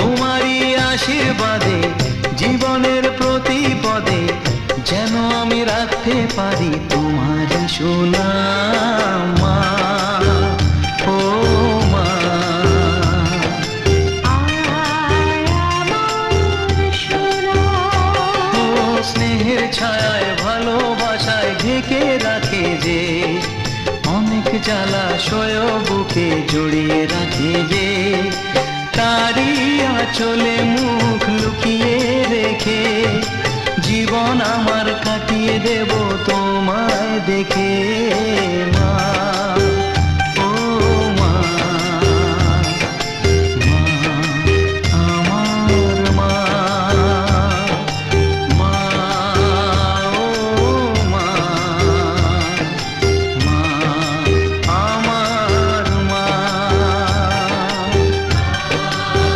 তোমারই আশীর্বাদে, জীবনের প্রতি পদে যেন আমি রাখতে পারি তোমারই সুনাম। স্নেহের ছায়ায়, ভালোবাসায় ঢেকে রাখে যে, অনেক জ্বালা সয় বুকে জড়িয়ে রাখে তারই চলে মুখ লুকিয়ে রেখে জীবন আমার কাটিয়ে দেব তোমায় দেখে।